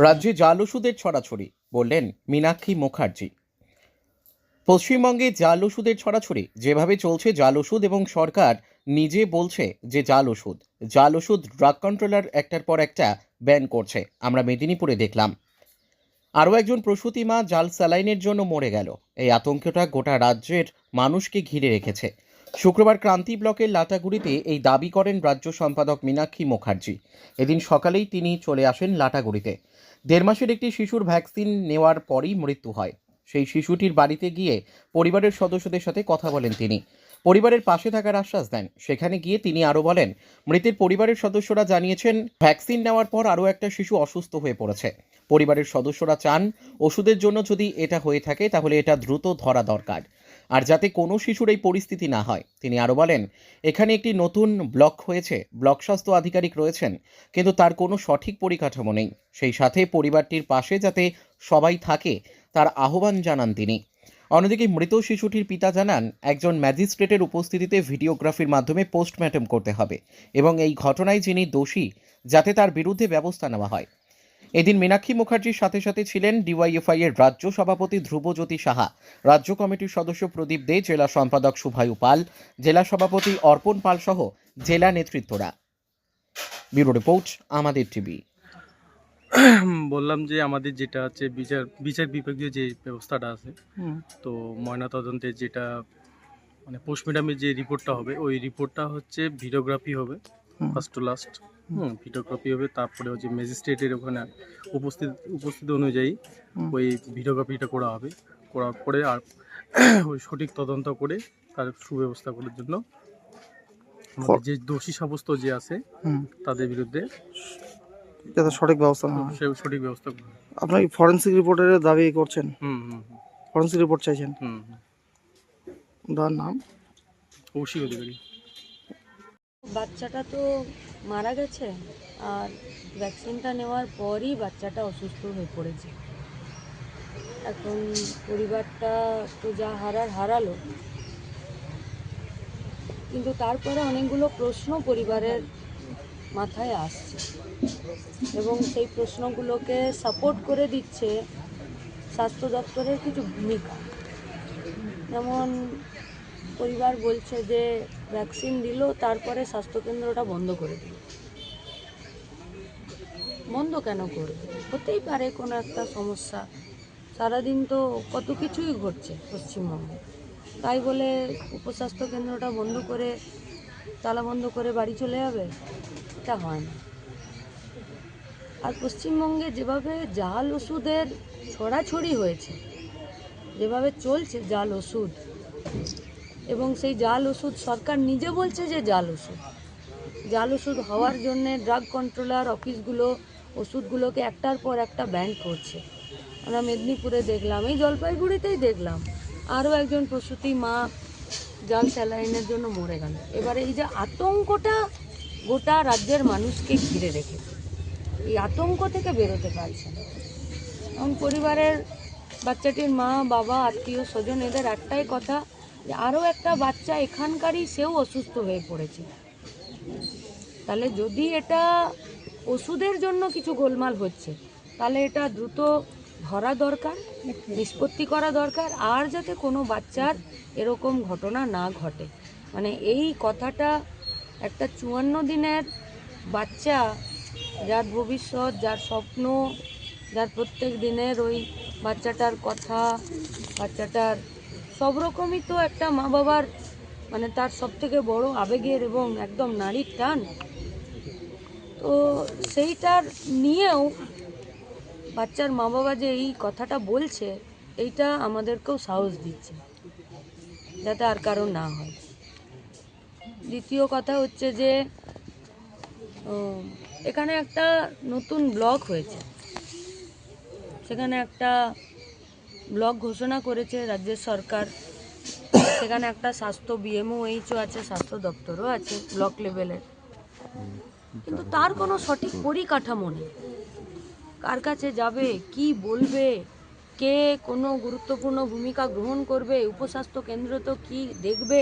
রাজ্যে জাল ওষুধের ছড়াছড়ি, বললেন মীনাক্ষী মুখার্জি। পশ্চিমবঙ্গে জাল ওষুধের ছড়াছড়ি, যেভাবে চলছে জাল ওষুধ এবং সরকার নিজে বলছে যে জাল ওষুধ জাল ওষুধ ড্রাগ কন্ট্রোলার একটার পর একটা ব্যান করছে, আমরা মেদিনীপুরে দেখলাম। আরও একজন প্রসূতি মা জাল স্যালাইনের জন্য মরে গেল, এই আতঙ্কটা গোটা রাজ্যের মানুষকে ঘিরে রেখেছে। শুক্রবার ক্রান্তি ব্লকের লাটাগুড়িতে এই দাবি করেন রাজ্য সম্পাদক মীনাক্ষী মুখার্জি। এদিন সকালেই তিনি চলে আসেন লাটাগুড়িতে। দেড় মাসের একটি শিশুর ভ্যাকসিন নেওয়ার পরই মৃত্যু হয়। সেই শিশুটির বাড়িতে গিয়ে পরিবারের সদস্যদের সাথে কথা বলেন তিনি। পরিবারের পাশে থাকার আশ্বাস দেন। সেখানে গিয়ে তিনি আরও বলেন, মৃতের পরিবারের সদস্যরা জানিয়েছেন, ভ্যাকসিন নেওয়ার পর আরও একটা শিশু অসুস্থ হয়ে পড়েছে। পরিবারের সদস্যরা চান, ওষুধের জন্য যদি এটা হয়ে থাকে, তাহলে এটা দ্রুত ধরা দরকার। আর যাতে কোনো শিশুর এই পরিস্থিতি না হয়। তিনি আরও বলেন, এখানে একটি নতুন ব্লক হয়েছে, ব্লক স্বাস্থ্য আধিকারিক রয়েছেন, কিন্তু তার কোনো সঠিক পরিকাঠামো নেই। সেই সাথে পরিবারটির পাশে যাতে সবাই থাকে, তার আহ্বান জানান তিনি। অন্যদিকে মৃত শিশুটির পিতা জানান, একজন ম্যাজিস্ট্রেটের উপস্থিতিতে ভিডিওগ্রাফির মাধ্যমে পোস্টমর্টম করতে হবে এবং এই ঘটনায় যিনি দোষী, যাতে তার বিরুদ্ধে ব্যবস্থা নেওয়া হয়। এদিন মীনাক্ষী মুখার্জির সাথে সাথে ছিলেন ডিওয়াইএফআই এর রাজ্য সভাপতি ধ্রুবজ্যোতি সাহা রাজ্য কমিটির সদস্য প্রদীপ দে জেলা সম্পাদক শুভায়ু পাল জেলা সভাপতি অর্পণ পাল সহ জেলা নেতৃত্বরা। ব্যুরো রিপোর্ট আমাদের টিভি। বললাম যে আমাদের যেটা আছে বিচার বিচার বিভাগীয় যে ব্যবস্থাটা আছে তো ময়নাতদন্তের যেটা মানে পোস্টমর্টমের যে রিপোর্টটা হবে ওই রিপোর্টটা হচ্ছে ভিডিওগ্রাফি হবে first to last hmm videography হবে তারপরে হচ্ছে ম্যাজিস্ট্রেটের ওখানে উপস্থিত উপস্থিত অনুযায়ী ওই ভিডিওগ্রাফিটা করা হবে। করার পরে আর ওই সঠিক তদন্ত করে তার সুব্যবস্থা করার জন্য আমাদের যে দোষী সাব্যস্ত যে আছে তাদের বিরুদ্ধে যাতে সঠিক ব্যবস্থা না সে সঠিক ব্যবস্থা। আপনার ফরেন্সিক রিপোর্টের দাবি করছেন? হুম হুম ফরেন্সিক রিপোর্ট চাইছেন? হুম হুম। তার নাম? কৌশিক অধিকারী। বাচ্চাটা তো মারা গেছে আর ভ্যাকসিনটা নেওয়ার পরই বাচ্চাটা অসুস্থ হয়ে পড়েছে। এখন পরিবারটা তো যা হারার হারালো। কিন্তু তারপরে অনেকগুলো প্রশ্ন পরিবারের মাথায় আসছে এবং সেই প্রশ্নগুলোকে সাপোর্ট করে দিচ্ছে স্বাস্থ্য দপ্তরের কিছু ভূমিকা। যেমন পরিবার বলছে যে ভ্যাকসিন দিল, তারপরে স্বাস্থ্যকেন্দ্রটা বন্ধ করে দিল। বন্ধ কেন করবে? হতেই পারে কোনো একটা সমস্যা। সারাদিন তো কত কিছুই ঘটছে পশ্চিমবঙ্গে। তাই বলে উপস্বাস্থ্য কেন্দ্রটা বন্ধ করে, তালা বন্ধ করে বাড়ি চলে যাবে? এটা হয় না। আর পশ্চিমবঙ্গে যেভাবে জাল ওষুধের ছড়াছড়ি হয়েছে, যেভাবে চলছে জাল ওষুধ এবং সেই জাল ওষুধ সরকার নিজে বলছে যে জাল ওষুধ। জাল ওষুধ হওয়ার জন্যে ড্রাগ কন্ট্রোলার অফিসগুলো ওষুধগুলোকে একটার পর একটা ব্যান করছে। আমরা মেদিনীপুরে দেখলাম, এই জলপাইগুড়িতেই দেখলাম। আরও একজন প্রসূতি মা জাল স্যালাইনের জন্য মরে গেল। এবারে এই যে আতঙ্কটা গোটা রাজ্যের মানুষকে ঘিরে রেখেছে। এই আতঙ্ক থেকে বেরোতে পারছে না। এবং পরিবারের বাচ্চাটির মা, বাবা, আত্মীয়, স্বজন, এদের একটাই কথা যে আরও একটা বাচ্চা এখানকারই সেও অসুস্থ হয়ে পড়েছে। তাহলে যদি এটা ওষুধের জন্য কিছু গোলমাল হচ্ছে, তাহলে এটা দ্রুত ধরা দরকার, নিষ্পত্তি করা দরকার, আর যাতে কোনো বাচ্চার এরকম ঘটনা না ঘটে। মানে এই কথাটা একটা চুয়ান্ন দিনের বাচ্চা যার ভবিষ্যৎ, যার স্বপ্ন, যার প্রত্যেক দিনের ওই বাচ্চাটার কথা, বাচ্চাটার সব রকমই তো একটা মা বাবার মানে তার সব থেকে বড় আবেগের এবং একদম নারীর টান। তো সেইটার নিয়েও বাচ্চার মা বাবা যে এই কথাটা বলছে, এইটা আমাদেরকেও সাহস দিচ্ছে, যাতে আর কারও না হয়। দ্বিতীয় কথা হচ্ছে যে এখানে একটা নতুন ব্লক হয়েছে। সেখানে একটা ব্লক ঘোষণা করেছে রাজ্যের সরকার। সেখানে একটা স্বাস্থ্য বিএমও এইচও আছে, স্বাস্থ্য দপ্তরও আছে ব্লক লেভেলের কিন্তু তার কোনো সঠিক পরিকাঠামো নেই। কার কাছে যাবে, কি বলবে, কে কোনো গুরুত্বপূর্ণ ভূমিকা গ্রহণ করবে, উপস্বাস্থ্য কেন্দ্র তো কি দেখবে,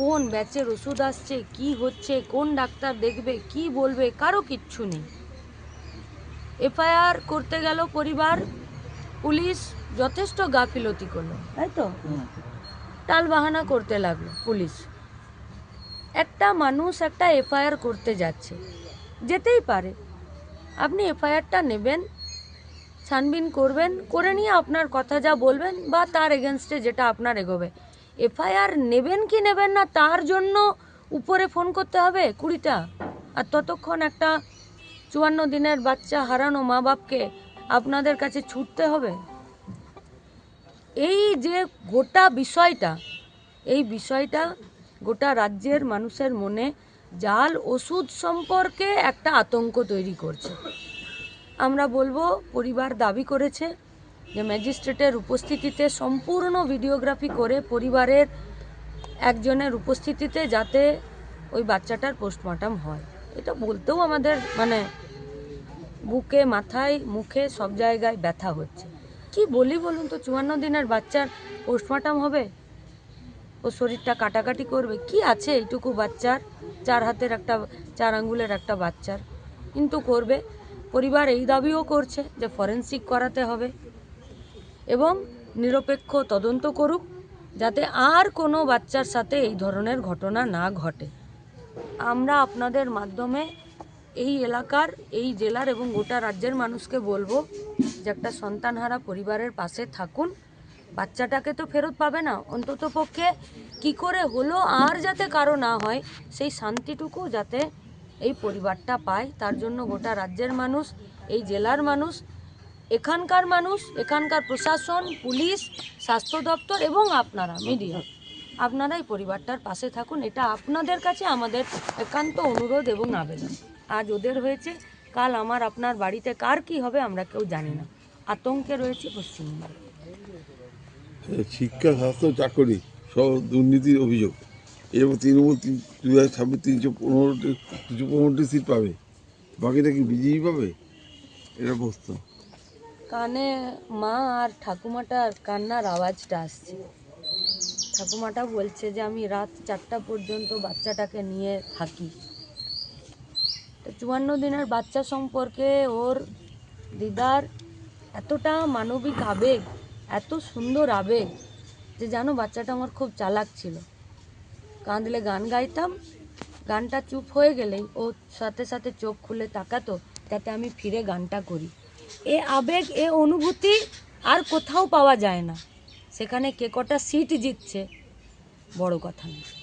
কোন ব্যাচের ওষুধ আসছে, কি হচ্ছে, কোন ডাক্তার দেখবে, কি বলবে, কারও কিচ্ছু নেই। এফআইআর করতে গেল পরিবার পুলিশ যথেষ্ট গাফিলতি করল তাই তো? টাল বাহানা করতে লাগল পুলিশ। একটা মানুষ একটা এফআইআর করতে যাচ্ছে যেতেই পারে। আপনি এফআইআরটা নেবেন ছানবিন করবেন করে নিয়ে আপনার কথা যা বলবেন বা তার এগেনস্টে যেটা আপনার এগোবে। এফআইআর নেবেন কি নেবেন না তার জন্য উপরে ফোন করতে হবে কুড়িটা। আর ততক্ষণ একটা চুয়ান্ন দিনের বাচ্চা হারানো মা বাপকে আপনাদের কাছে ছুটতে হবে। এই যে গোটা বিষয়টা, এই বিষয়টা গোটা রাজ্যের মানুষের মনে জাল ওষুধ সম্পর্কে একটা আতঙ্ক তৈরি করছে। আমরা বলব, পরিবার দাবি করেছে যে ম্যাজিস্ট্রেটের উপস্থিতিতে সম্পূর্ণ ভিডিওগ্রাফি করে পরিবারের একজনের উপস্থিতিতে যাতে ওই বাচ্চাটার পোস্টমর্টম হয়। এটা বলতেও আমাদের মানে বুকে, মাথায়, মুখে সব জায়গায় ব্যথা হচ্ছে। কি বলি বলুন তো, চুয়ান্ন দিনের বাচ্চার পোস্টমর্টম হবে? ও শরীরটা কাটাকাটি করবে। কি আছে এইটুকু বাচ্চার? চার হাতের একটা, চার আঙ্গুলের একটা বাচ্চার। কিন্তু করবে। পরিবার এই দাবিও করছে যে ফরেন্সিক করাতে হবে। এবং নিরপেক্ষ তদন্ত করুক, যাতে আর কোনো বাচ্চার সাথে এই ধরনের ঘটনা না ঘটে। আমরা আপনাদের মাধ্যমে এই এলাকার, এই জেলার এবং গোটা রাজ্যের মানুষকে বলব যে একটা সন্তানহারা পরিবারের পাশে থাকুন। বাচ্চাটাকে তো ফেরত পাবে না। অন্তত পক্ষে কী করে হলো আর যাতে কারও না হয়, সেই শান্তিটুকু যাতে এই পরিবারটা পায়। তার জন্য গোটা রাজ্যের মানুষ, এই জেলার মানুষ, এখানকার মানুষ, এখানকার প্রশাসন, পুলিশ, স্বাস্থ্য দপ্তর এবং আপনারা, মিডিয়া, আপনারা এই পরিবারটার পাশে থাকুন। এটা আপনাদের কাছে আমাদের একান্ত অনুরোধ এবং আবেদন। আজ ওদের হয়েছে। কাল আমার আপনার বাড়িতে কার কি হবে আমরা কেউ জানি না। আতঙ্কে রয়েছে পশ্চিমবঙ্গ। শিক্ষা স্বাস্থ্য চাকরি সব দুর্নীতির অভিযোগ। এরপর তৃণমূল দু হাজার ছাব্বিশ তিনশো পনেরোটি তিনশো পনেরোটি সিট পাবে। বাকিটা কি বিজেপি পাবে? এটা প্রশ্ন। কানে মা আর ঠাকুমাটার কান্নার আওয়াজটা আসছে। ঠাকুমাটা বলছে যে আমি রাত চারটা পর্যন্ত বাচ্চাটাকে নিয়ে থাকি। চুয়ান্ন দিনের বাচ্চা সম্পর্কে ওর দিদার এতটা মানবিক আবেগ, এত সুন্দর আবেগ যে জানো বাচ্চাটা আমার খুব চালাক ছিল। কাঁদলে গান গাইতাম, গানটা চুপ হয়ে গেলেই ও সাথে সাথে চোখ খুলে তাকাতো, যাতে আমি ফিরে গানটা করি। এ আবেগ, এ অনুভূতি আর কোথাও পাওয়া যায় না। সেখানে কে কটা সিট জিতছে, বড় কথা না